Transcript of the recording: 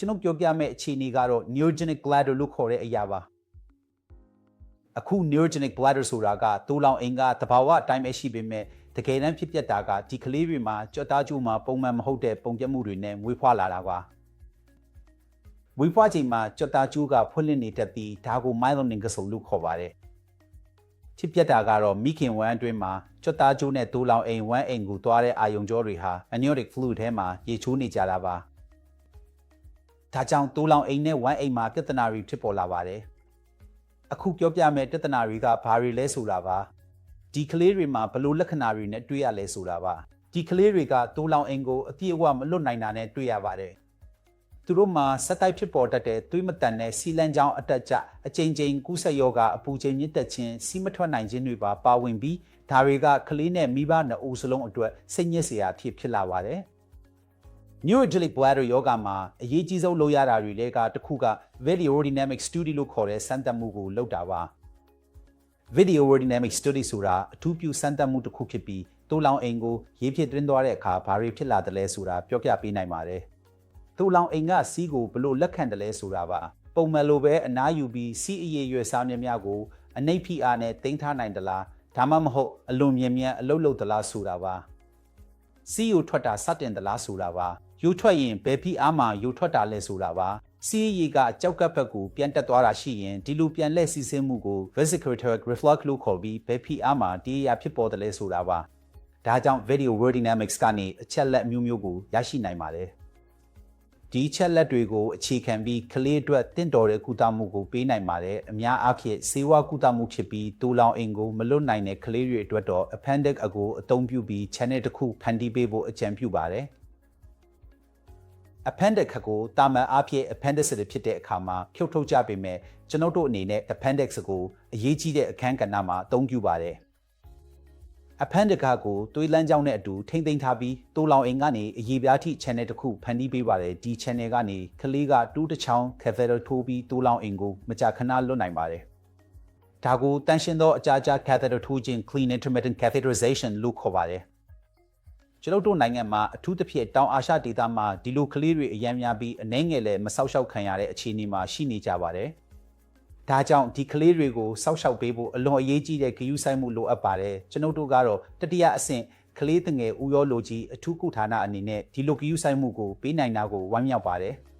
ကျွန်တော်ပြောပြမယ့်အခြေအနေကတော့ neurogenic bladder လို့ခေါ်တဲ့အရာပါအခု neurogenic bladder ဆိုတာကတိုးလောင်အင်ကသဘာဝအတိုင်းပဲရှိပေမဲ့တကယ်တမ်းဖြစ်ပျက်တာကဒီကလေးတွေမှာကြော့သားကျိုးမှာပုံမှန်မဟုတ်တဲ့ပုံပြတ်မှုတွေနဲ့မွေးဖွားလာတာပါမွေးဖွားချိန်မှာကြော့သားကျိုးကဖွင့်လှစ်နေတတ်ပြီးဒါကို myelomeningocele လို့ခေါ်ပါတယ်ဖြစ်ပျက်တာကတော့မိခင်ဝမ်းအတွင်းမှာကြော့သားကျိုးနဲ့တိုးလောင်အိမ်ဝမ်းအိမ်ကိုသွားတဲ့အာယုံကြောတွေဟာ amniotic fluid ထဲမှာရေချိုးနေကြတာပါ ဒါကြောင့်တိုးလောင်အိမ်နဲ့ဝမ်းအိမ်မှာပြဿနာတွေဖြစ်ပေါ်လာပါတယ်အခုပြောပြမယ့်ပြဿနာတွေကဘာတွေလဲဆိုတာပါဒီကလေးတွေမှာဘလို့လက္ခဏာတွေနဲ့တွေ့ရလဲဆိုတာပါဒီကလေးတွေကတိုးလောင်အိမ်ကိုအပြည့်အဝမလွတ်နိုင်တာနဲ့တွေ့ရပါတယ်သူတို့မှာစက်တိုက်ဖြစ်ပေါ်တတ်တဲ့သွေးမတန်တဲ့စီလန်းချောင်းအတက်ကြအချိန်ချင်းကူးဆက်ယောဂအပူချိန်မြင့်တက်ခြင်းစီးမထွက်နိုင်ခြင်းတွေပါပါဝင်ပြီးဒါတွေကကလေးနဲ့မိဘနှစ်ဦးစလုံးအတွက်စိတ်ညစ်စရာဖြစ်ဖြစ်လာပါတယ် neurogenic bladder yoga မှာအရေးကြီးဆုံးလုပ်ရတာတွေလည်းကတစ်ခုက video dynamic study လို့ခေါ်တဲ့စမ်းသပ်မှုကိုလုပ်တာပါ video dynamic study ဆိုတာအထူးပြုစမ်းသပ်မှုတစ်ခုဖြစ်ပြီးတိုးလောင်အိမ်ကိုရေးဖြစ်တွင်းသွားတဲ့အခါဘာတွေဖြစ်လာတယ်လဲဆိုတာပြောပြပေးနိုင်ပါတယ်တိုးလောင်အိမ်ကစီးကိုဘလို့လက်ခံတယ်လဲဆိုတာပါပုံမှန်လိုပဲအနားယူပြီးစီးအရေးရွယ်စားမြများကိုအနှိပ်ဖိအားနဲ့တင်ထားနိုင်သလားဒါမှမဟုတ်အလွန်မြင်မြန်အလုတ်လုတ်သလားဆိုတာပါစီးယူထွက်တာစတင်သလားဆိုတာပါ ယူထွက်ရင်ဘယ်ဖိအားမှယူထွက်တာလဲဆိုတာပါစီးရီကကြောက်ကပ်ဘက်ကိုပြန်တက်သွားတာရှိရင်ဒီလိုပြန်လက်စီးဆင်းမှုကို vesicular reflux လို့ခေါ်ပြီးဘယ်ဖိအားမှဒီအရာဖြစ်ပေါ်တယ်လဲဆိုတာပါဒါကြောင့် video word dynamics ကနေအချက်လက်မျိုးမျိုးကိုရရှိနိုင်ပါတယ်ဒီချက်လက်တွေကိုအခြေခံပြီးကလေးအတွက်တင့်တော်တဲ့ကုသမှုကိုပေးနိုင်ပါတယ်အများအားဖြင့်စေဝါကုသမှုဖြစ်ပြီးတူလောင်အင်ကိုမလွတ်နိုင်တဲ့ကလေးတွေအတွက်တော့ appendix အကိုအသုံးပြုပြီး channel တစ်ခုဖန်တီးပေးဖို့အကြံပြုပါတယ် appendix ခကိုတာမန်အားဖြင့် appendix တွေဖြစ်တဲ့အခါမှာဖြုတ်ထုတ်ကြပေမဲ့ကျွန်ုပ်တို့အနေနဲ့ appendix ကိုအရေးကြီးတဲ့အခန်းကဏ္ဍမှာအသုံးပြုပါတယ် appendix ကိုသွေးလမ်းကြောင်းနဲ့အတူထိမ့်သိမ်းထားပြီးတိုးလောင်အိမ်ကနေအရေးပြားထိ channel တစ်ခုဖန်တီးပေးပါတယ်ဒီ channel ကနေကလေးကတူးတစ်ချောင်း catheter ထိုးပြီးတိုးလောင်အိမ်ကိုမကြာခဏလွတ်နိုင်ပါတယ်ဒါကိုတန်ရှင်းသောအကြာကြာ catheter ထိုးခြင်း clean intermittent catheterization လို့ခေါ်ပါတယ် ကျွန်ုပ်တို့နိုင်ငံမှာအထူးသဖြင့်တောင်အာရှဒေသမှာဒီလိုကလေးတွေအများများပြီးအနှဲငယ်လည်းမဆောက်ရှောက်ခံရတဲ့အခြေအနေမှာရှိနေကြပါတယ်။ဒါကြောင့်ဒီကလေးတွေကိုဆောက်ရှောက်ပေးဖို့အလွန်အရေးကြီးတဲ့ဂရုစိုက်မှုလိုအပ်ပါတယ်။ကျွန်ုပ်တို့ကတော့တတိယအဆင့်ကလေးတငယ်ဦးရောလိုကြီးအထူးကုဌာနအနေနဲ့ဒီလိုဂရုစိုက်မှုကိုပေးနိုင်တာကိုဝမ်းမြောက်ပါတယ်။